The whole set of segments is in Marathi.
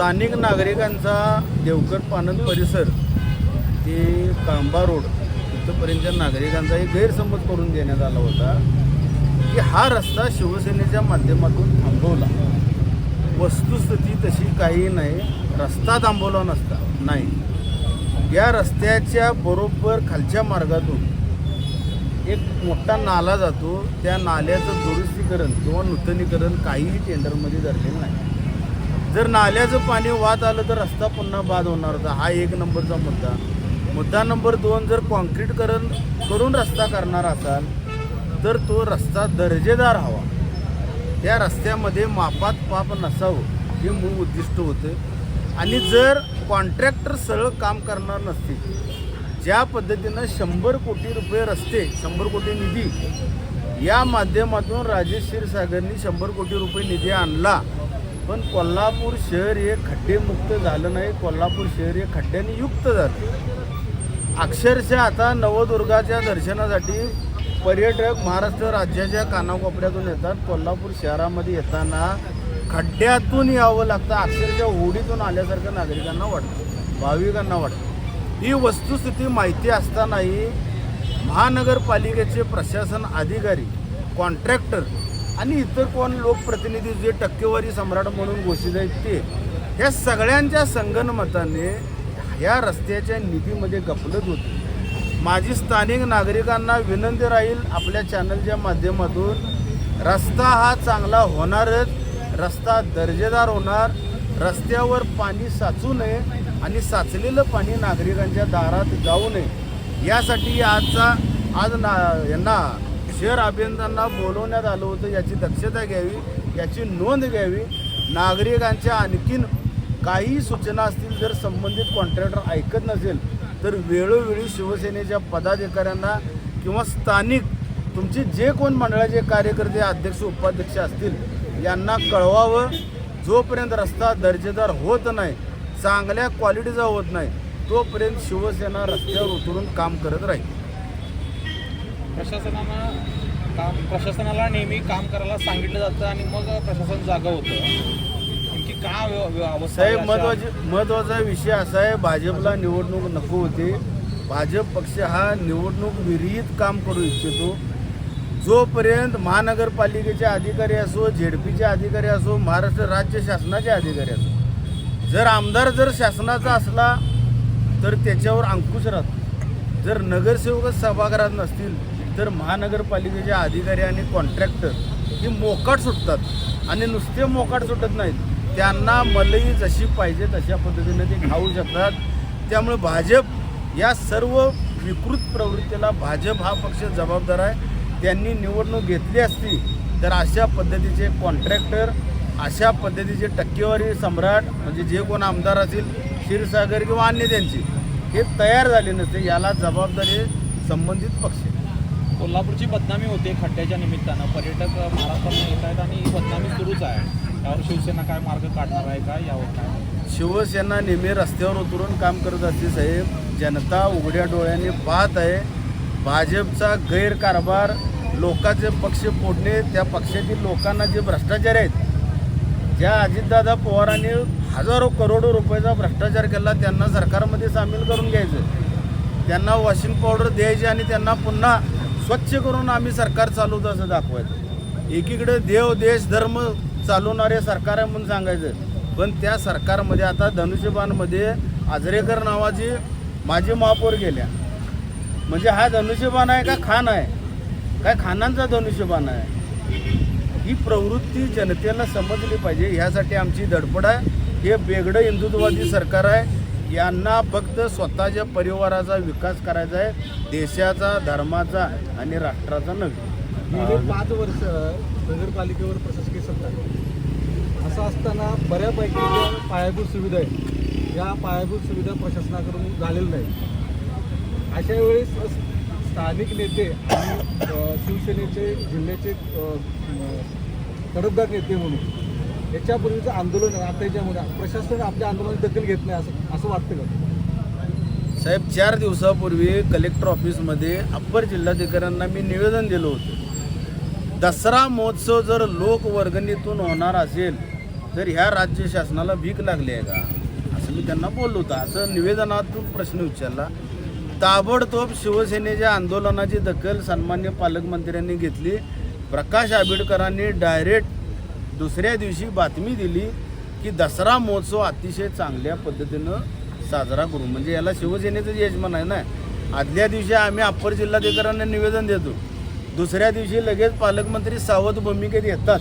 स्थानिक नागरिकांचा देवकर पानंद परिसर ते कांबा रोड इथंपर्यंतच्या नागरिकांचा एक गैरसमज करून देण्यात आला होता की हा रस्ता शिवसेनेच्या माध्यमातून थांबवला. वस्तुस्थिती तशी काही नाही रस्ता थांबवला नसता नाही. या रस्त्याच्या बरोबर खालच्या मार्गातून एक मोठा नाला जातो त्या नाल्याचं दुरुस्तीकरण किंवा नूतनीकरण काहीही टेंडरमध्ये धरलेलं नाही. जर नाल्याचं पाणी वाद आलं तर रस्ता पुन्हा बाद होणार होता. हा एक नंबरचा मुद्दा. मुद्दा नंबर दोन जर कॉन्क्रीटकरण करून रस्ता करणार असाल तर तो रस्ता दर्जेदार हवा. त्या रस्त्यामध्ये मापात पाप नसावं हे मूळ उद्दिष्ट होतं. आणि जर कॉन्ट्रॅक्टर सरळ काम करणार नसतील ज्या पद्धतीनं शंभर कोटी रुपये रस्ते शंभर कोटी निधी या माध्यमातून राजेश क्षीरसागरनी शंभर कोटी रुपये निधी आणला पण कोल्हापूर शहर हे खड्डेमुक्त झालं नाही. कोल्हापूर शहर हे खड्ड्यांनी युक्त झालं. अक्षरशः आता नवदुर्गाच्या दर्शनासाठी पर्यटक महाराष्ट्र राज्याच्या कानाकोपऱ्यातून येतात. कोल्हापूर शहरामध्ये येताना खड्ड्यातून यावं लागतं. अक्षरशः होडीतून आल्यासारखं नागरिकांना वाटतं. भाविकांना वाटतं. ही वस्तुस्थिती माहिती असतानाही महानगरपालिकेचे प्रशासन अधिकारी कॉन्ट्रॅक्टर आणि इतर कोण लोकप्रतिनिधी जे टक्केवारी सम्राट म्हणून घोषित आहेत ते ह्या सगळ्यांच्या संगणमताने ह्या रस्त्याच्या निधीमध्ये गफलत होती. माझी स्थानिक नागरिकांना विनंती राहील आपल्या चॅनलच्या माध्यमातून रस्ता हा चांगला होणारच रस्ता दर्जेदार होणार रस्त्यावर पाणी साचू नये आणि साचलेलं पाणी नागरिकांच्या दारात जाऊ नये. यासाठी आजचा आज ना यांना शहर अभियंत्यांना बोलवण्यात आलं होतं याची दक्षता घ्यावी याची नोंद घ्यावी. नागरिकांच्या आणखीन काही सूचना असतील जर संबंधित कॉन्ट्रॅक्टर ऐकत नसेल तर वेळोवेळी शिवसेनेच्या पदाधिकाऱ्यांना किंवा स्थानिक तुमचे जे कोण मंडळाचे कार्यकर्ते अध्यक्ष उपाध्यक्ष असतील यांना कळवावं. जोपर्यंत रस्ता दर्जेदार होत नाही चांगल्या क्वालिटीचा होत नाही तोपर्यंत शिवसेना रस्त्यावर उतरून काम करत राहील. प्रशासनानं काम प्रशासनाला नेहमी काम करायला सांगितलं जातं आणि मग प्रशासन जागा होतं. नेमकी का व्य- व्य- अवस्था आहे साहेब अशा? महत्त्वाचे महत्त्वाचा विषय असा आहे भाजपला निवडणूक नको होती. भाजप पक्ष हा निवडणूक विरहित काम करू इच्छितो. जोपर्यंत महानगरपालिकेचे अधिकारी असो झेडपीचे अधिकारी असो महाराष्ट्र राज्य शासनाचे अधिकारी असो जर आमदार जर शासनाचा असला तर त्याच्यावर अंकुश राहतो. जर नगरसेवकच सभागृहात नसतील तर महानगरपालिकेचे अधिकारी आणि कॉन्ट्रॅक्टर ही मोकाट सुटतात. आणि नुसते मोकाट सुटत नाहीत. त्यांना मलई जशी पाहिजे तशा पद्धतीने ते खाऊ शकतात. त्यामुळे भाजप या सर्व विकृत प्रवृत्तीला भाजप हा पक्ष जबाबदार आहे. त्यांनी निवडणूक घेतली असती तर अशा पद्धतीचे कॉन्ट्रॅक्टर अशा पद्धतीचे टक्केवारी सम्राट म्हणजे जे कोण आमदार असतील क्षीरसागर किंवा अन्य त्यांची हे तयार झाले नसते. याला जबाबदारी संबंधित पक्ष. कोल्हापूरची बदनामी होते खड्ड्याच्या निमित्तानं. पर्यटक महाराष्ट्रात येत आहेत आणि बदनामी सुरूच आहे. यावर शिवसेना काय मार्ग काढणार आहे का? यावर काय? शिवसेना नेहमी रस्त्यावर उतरून काम करत असते साहेब. जनता उघड्या डोळ्यांनी पाहत आहे. भाजपचा गैरकारभार लोकांचे पक्ष फोडणे त्या पक्षातील लोकांना जे भ्रष्टाचार आहेत ज्या अजितदादा पवारांनी हजारो करोडो रुपयाचा भ्रष्टाचार केला त्यांना सरकारमध्ये सामील करून घ्यायचं. त्यांना वॉशिंग पावडर द्यायची आणि त्यांना पुन्हा स्वच्छ करून आम्ही सरकार चालवतो असं दाखवायचं एकीकडे देव देश धर्म चालवणारे सरकार आहे म्हणून सांगायचं. पण त्या सरकारमध्ये आता धनुष्यबाणमध्ये आजरेकर नावाची माजी महापौर गेल्या. म्हणजे हा धनुष्यबाण आहे का खान आहे? काय खानांचा धनुष्यबाण आहे? ही प्रवृत्ती जनतेला समजली पाहिजे. ह्यासाठी आमची धडपड आहे. हे वेगळं हिंदुत्ववादी सरकार आहे. यांना फक्त स्वतःच्या परिवाराचा विकास करायचा आहे देशाचा धर्माचा आणि राष्ट्राचा नव्हे. पाच वर्ष नगरपालिकेवर प्रशासकीय सत्ता असं असताना बऱ्यापैकी ज्या पायाभूत सुविधा आहेत या पायाभूत सुविधा प्रशासनाकडून झालेल्या नाही अशा वेळेस स्थानिक नेते आणि शिवसेनेचे जिल्ह्याचे कडकदार नेते म्हणून याच्यापूर्वीचं आंदोलन आहे. आता याच्यामध्ये प्रशासन आपल्या आंदोलनाची दखल घेत नाही असं असं वाटतं का? साहेब चार दिवसापूर्वी कलेक्टर ऑफिसमध्ये अप्पर जिल्हाधिकाऱ्यांना मी निवेदन दिलं होतं. दसरा महोत्सव जर लोकवर्गणीतून होणार असेल तर ह्या राज्य शासनाला भीक लागली आहे का? असं मी त्यांना बोललो होतं. असं निवेदनातून प्रश्न विचारला. ताबडतोब शिवसेनेच्या आंदोलनाची दखल सन्मान्य पालकमंत्र्यांनी घेतली. प्रकाश आंबेडकरांनी डायरेक्ट दुसऱ्या दिवशी बातमी दिली की दसरा महोत्सव अतिशय चांगल्या पद्धतीनं साजरा करू. म्हणजे याला शिवसेनेचं यजमान आहे ना. आदल्या दिवशी आम्ही अप्पर जिल्हाधिकाऱ्यांना निवेदन देतो. दुसऱ्या दिवशी लगेच पालकमंत्री सावध भूमिकेत येतात.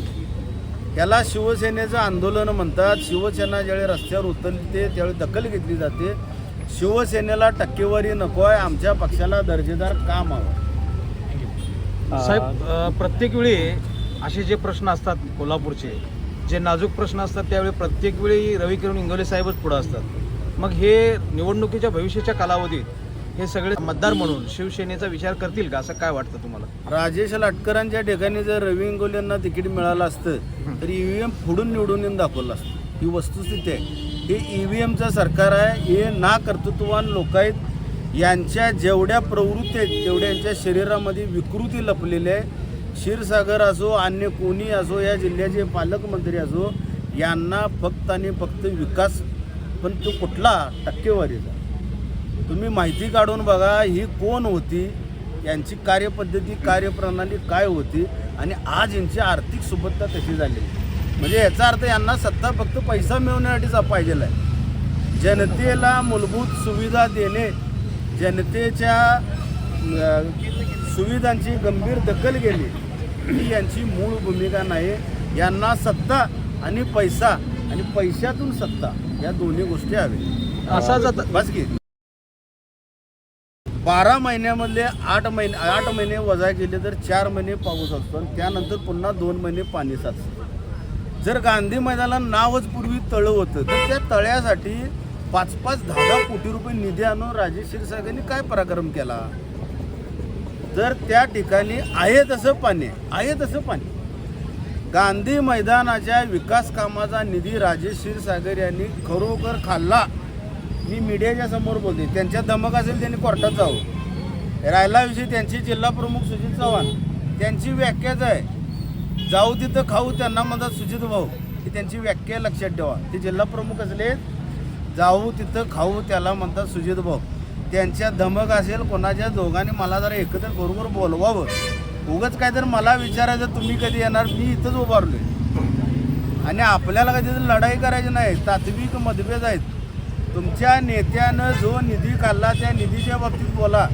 याला शिवसेनेचं आंदोलन म्हणतात. शिवसेना ज्यावेळी रस्त्यावर उतरते त्यावेळी दखल घेतली जाते. शिवसेनेला टक्केवारी नको आहे. आमच्या पक्षाला दर्जेदार काम हवं. साहेब प्रत्येक वेळी असे जे प्रश्न असतात कोल्हापूरचे जे नाजूक प्रश्न असतात त्यावेळी प्रत्येक वेळी रवी किरण इंगोले साहेबच पुढे असतात. मग हे निवडणुकीच्या भविष्याच्या कालावधीत हे सगळे मतदार म्हणून शिवसेनेचा विचार करतील का? असं काय वाटतं तुम्हाला? राजेश लाटकरांच्या ठिकाणी जर रवी इंगोलेंना तिकीट मिळालं असतं तर ईव्हीएम फोडून निवडून येऊन दाखवलं असतं. ही वस्तुस्थिती आहे. हे ईव्हीएमचं सरकार आहे हे ना कर्तृत्ववान लोक आहेत. यांच्या जेवढ्या प्रवृत्ती आहेत तेवढ्या यांच्या शरीरामध्ये विकृती लपलेली आहे. क्षीरसागर असो अन्य कोणी असो या जिल्ह्याचे पालकमंत्री असो यांना फक्त आणि फक्त विकास पण तो कुठला टक्केवारीचा तुम्ही माहिती काढून बघा ही कोण होती? यांची कार्यपद्धती कार्यप्रणाली काय होती? आणि आज यांची आर्थिक सुबत्ता कशी झाली? म्हणजे याचा अर्थ यांना सत्ता फक्त पैसा मिळवण्यासाठीचा पाहिजे आहे. जनतेला मूलभूत सुविधा देणे जनतेच्या सुविधांची गंभीर दखल गेली ही यांची मूळ भूमिका नाही यांना सत्ता आणि पैसा आणि पैशातून सत्ता या दोन्ही गोष्टी हव्या. असाच आता बस की. बारा महिन्यामधले आठ महिने आठ महिने वजा केले तर चार महिने पाऊस असतो आणि त्यानंतर पुन्हा दोन महिने पाणी साचतं. जर गांधी मैदानाला नावच पूर्वी तळं होतं तर त्या तळ्यासाठी पाच पाच दहा दहा कोटी रुपये निधी आणून राजेश क्षीरसागरांनी काय पराक्रम केला? तर त्या ठिकाणी आहे तसं पाणी आहे. आहे तसं पाणी. गांधी मैदानाच्या विकास कामाचा निधी राजेश क्षीरसागर यांनी खरोखर खाल्ला. मी मीडियाच्या समोर बोलते त्यांच्या धमक असेल त्यांनी कोर्टात जावं. राहिला त्यांची त्यांचे जिल्हा प्रमुख सुजित चव्हाण त्यांची व्याख्याच आहे जाऊ तिथं खाऊ त्यांना म्हणतात सुजित भाऊ. ही त्यांची व्याख्या लक्षात ठेवा. ते जिल्हा प्रमुख असले जाऊ तिथं खाऊ त्याला म्हणतात सुजित भाऊ. त्यांच्या धमक असेल कोणाच्या दोघांनी मला जरा एकत्र बरोबर बोलवावं. उगच काय तर मला विचारायचं तुम्ही कधी येणार? मी इथंच उभारलोय. आणि आपल्याला कधी लढाई करायची नाही तात्विक मतभेद आहेत. तुमच्या नेत्यानं जो निधी काढला त्या निधीच्या बाबतीत बोला.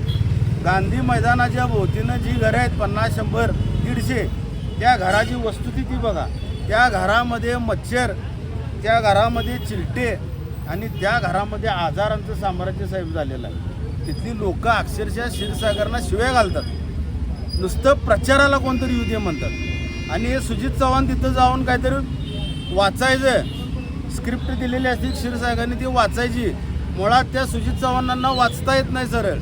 गांधी मैदानाच्या भोवतीनं जी घरं आहेत पन्नास शंभर दीडशे त्या घराची वस्तुस्थिती बघा. त्या घरामध्ये मच्छर त्या घरामध्ये चिलटे आणि त्या घरामध्ये आजारांचं साम्राज्य साहेब झालेलं आहे. तिथली लोक अक्षरशः क्षीरसागरना शिव्या घालतात. नुसतं प्रचाराला कोणतरी येऊ दे म्हणतात. आणि हे सुजित चव्हाण तिथं जाऊन काहीतरी वाचायचं स्क्रिप्ट दिलेली असते क्षीरसागरने ती वाचायची. मुळात त्या सुजित चव्हाणांना वाचता येत नाही सरळ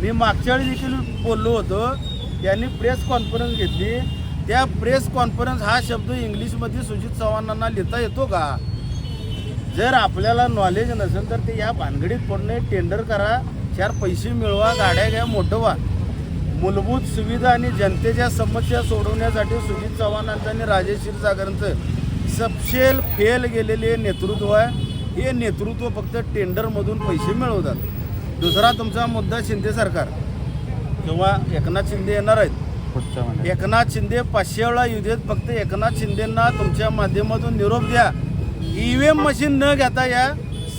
मी मागच्या वेळी देखील बोललो होतो. त्यांनी प्रेस कॉन्फरन्स घेतली. त्या प्रेस कॉन्फरन्स हा शब्द इंग्लिशमध्ये सुजित चव्हाणांना लिहिता येतो का? जर आपल्याला नॉलेज नसेल तर ते या भानगडीत पडणे टेंडर करा चार पैसे मिळवा गाड्या घ्या मोठं व्हा. मूलभूत सुविधा आणि जनतेच्या समस्या सोडवण्यासाठी सुजित चव्हाणांचं आणि राजेश क्षीरसागरांचं सपशेल फेल गेलेले नेतृत्व आहे. हे नेतृत्व फक्त टेंडरमधून पैसे मिळवतात. दुसरा तुमचा मुद्दा शिंदे सरकार. किंवा एकनाथ शिंदे येणार आहेत. एकनाथ शिंदे पाचशे वेळा येऊ देत फक्त एकनाथ शिंदेंना तुमच्या माध्यमातून निरोप द्या. ईव्हीएम मशीन न घेता या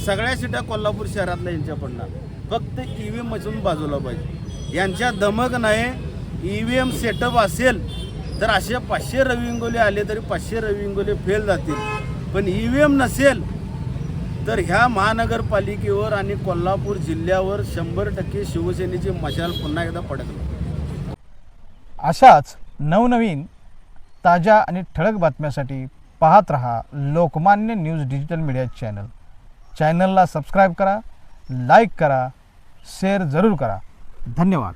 सगळ्या सीटा कोल्हापूर शहरातल्या यांच्या पडणार. फक्त ईव्हीएम मशीन बाजूला पाहिजे. यांच्या धमक नाही ई व्ही एम सेटअप असेल तर असे पाचशे रविंगोली आले तरी पाचशे रविंगोली फेल जातील. पण ई व्ही एम नसेल तर ह्या महानगरपालिकेवर आणि कोल्हापूर जिल्ह्यावर शंभर टक्के शिवसेनेची मशाल पुन्हा एकदा पडकणार अशाच नवनवीन ताज्या आणि ठळक बातम्यासाठी पाहत रहा Lokmanya news digital media channel. चॅनलला सबस्क्राईब करा लाईक करा शेअर जरूर करा. धन्यवाद.